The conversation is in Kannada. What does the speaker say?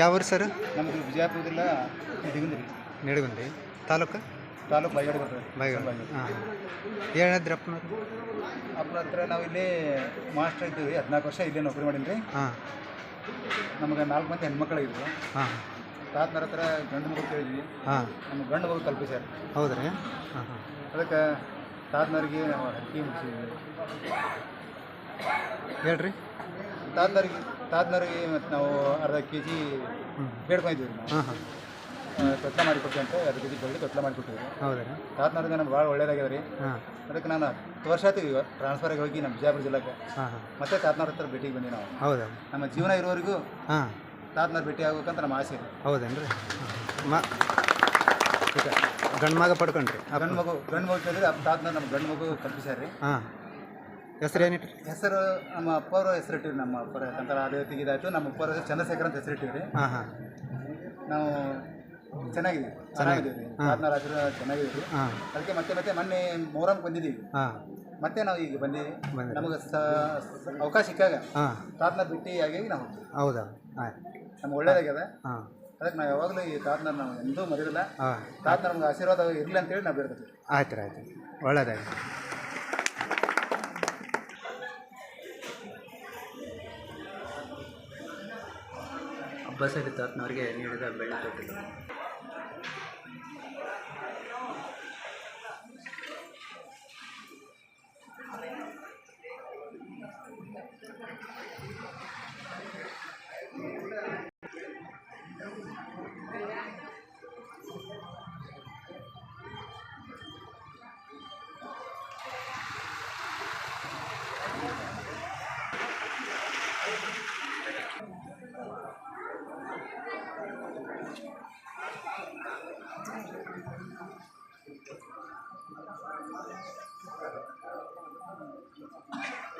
ಯಾವ ಊರು ಸರ್? ನಮ್ದು ವಿಜಯಪುರದಿಂದ ನಿಡಗುಂದ್ರಿ. ನಿಡಗುಂದ್ರಿ. ತಾಲೂಕು? ತಾಲೂಕು ಬೈಗಡೆ ಬರ್ತದೆ. ಬಾಯಿಗಳು ಹಾಂ. ಏನಿದ್ರಿ ಅಪ್ಪನ ಅಪ್ಪನ ಹತ್ರ ನಾವು ಇಲ್ಲಿ ಮಾಸ್ಟರ್ ಇದ್ದೀವಿ. ಹದಿನಾಲ್ಕು ವರ್ಷ ಇಲ್ಲೇ ನೌಕರಿ ಮಾಡೀನಿ ರೀ ಹಾಂ. ನಮಗೆ ನಾಲ್ಕು ಮಂದಿ ಹೆಣ್ಮಕ್ಳಾಗಿದ್ರು ಹಾಂ. ತಾತನರ ಹತ್ರ ಗಂಡು ಮಗು ಕೇಳಿದ್ವಿ. ಹಾಂ. ನಮ್ಮ ಗಂಡು ಮಗು ಕಲ್ಪಿಸ್ಯಾರ ಹೌದ್ರಿ? ಹಾಂ ಹಾಂ. ಅದಕ್ಕೆ ತಾತನವ್ರಿಗೆ ನಾವು ಹಕ್ಕಿ ಮುಗಿಸಿದ್ವಿ ಹೇಳ್ರಿ. ತಾತನರಿಗೆ ತಾತನರಿಗೆ ಮತ್ತು ನಾವು ಅರ್ಧ ಕೆ ಜಿ ಬೇಡ್ಕೊಂಡಿದ್ದೀವಿ ನಾವು. ಹಾಂ ಹಾಂ ತೊಟ್ಲ ಮಾಡಿಕೊಡ್ತೀವಿ ಅಂತ ಅರ್ಧ ಕೆ ಜಿ ಬೆಳ್ಳಿ ತೊಟ್ಲ ಮಾಡಿಕೊಟ್ಟಿದ್ವಿ ಹೌದ್ರಿ. ತಾತನವ್ರಿಗೆ ನಮ್ಗೆ ಭಾಳ ಒಳ್ಳೇದಾಗ್ಯದ ರೀ ಹಾಂ. ಅದಕ್ಕೆ ನಾನು ಹತ್ತು ವರ್ಷ ಆಯ್ತು ಈಗ ಟ್ರಾನ್ಸ್ಫರ್ ಆಗಿ ಹೋಗಿ ನಮ್ಮ ಬಿಜಾಪುರ ಜಿಲ್ಲೆಗೆ ಹಾಂ ಹಾಂ. ಮತ್ತೆ ತಾತನವ್ರ ಹತ್ರ ಭೇಟಿಗೆ ಬಂದೀವಿ ನಾವು. ಹೌದಾ? ನಮ್ಮ ಜೀವನ ಇರೋವರೆಗೂ ಹಾಂ. ತಾತನವ್ರ ಭೇಟಿ ಆಗ್ಬೇಕಂತ ನಮ್ಮ ಆಸೆ ರೀ ಹೌದೇನ್ರಿ? ಮ ಗಂಡು ಮಗ ಪಡ್ಕೊಂಡ್ರಿ. ಗಂಡು ಮಗು ಗಂಡು ಮಗು ಕೇಳಿದ್ರೆ ತಾತನ ನಮ್ಮ ಗಂಡು ಮಗು ಕಲ್ಪಿಸ್ಯಾರ ರೀ ಹಾಂ. ಹೆಸರು ಏನಿಟ್ಟು ಹೆಸರು ನಮ್ಮ ಅಪ್ಪವ್ರ ಹೆಸರಿಟ್ಟಿವಿ ನಮ್ಮ ಅಪ್ಪರ ಯಾಕಂದ್ರೆ ಅದೇ ತೆಗಿದಾಯ್ತು ನಮ್ಮ ಅಪ್ಪರ ಹೆಸರು ಚಂದ್ರಶೇಖರ್ ಅಂತ ಹೆಸರಿಟ್ಟಿವಿ ರೀ ಹಾಂ ಹಾಂ. ನಾವು ಚೆನ್ನಾಗಿದ್ದೀವಿ ಚೆನ್ನಾಗಿದ್ದೀವಿ ರೀ ತಾತನವ್ರ ಆಶೀರ್ವಾದ ಚೆನ್ನಾಗಿದ್ದೀವಿ ಹಾಂ. ಅದಕ್ಕೆ ಮತ್ತೆ ಮತ್ತೆ ಮೊನ್ನೆ ಮೊಹರಂ ಬಂದಿದ್ದೀವಿ. ಹಾಂ. ಮತ್ತೆ ನಾವು ಈಗ ಬಂದೀವಿ ನಮಗೆ ಅವಕಾಶ ಸಿಕ್ಕಾಗ ಹಾಂ. ತಾತನ ಭೇಟಿ ಆಗಿ ನಾವು. ಹೌದಾ? ಆಯ್ತು. ನಮ್ಗೆ ಒಳ್ಳೇದಾಗ್ಯದ. ಹಾಂ. ಅದಕ್ಕೆ ನಾವು ಯಾವಾಗಲೂ ಈ ತಾತನ ನಾವು ಎಂದೂ ಮರಿಲ್ಲ ತಾತ್ನ ತಾತ ನಮ್ಗೆ ಆಶೀರ್ವಾದ ಇರಲಿ ಅಂತೇಳಿ ನಾವು ಬಿಡ್ತೀವಿ ಆಯ್ತು ರೀ ಆಯ್ತು ಒಳ್ಳೇದಾಗಿ ಬಸರಿ ತಾತನವರಿಗೆ ನೀಡಿದ ಬೆಳ್ಳಿ ತೊಟ್ಟಿಲು 私たちはこの辺でのことは、私たちはこの辺でのことは、私たちはこの辺でのことは、私たちはこの辺でのことは、私たちはこの辺でのことは、私たちはこの辺でのことは、私たちは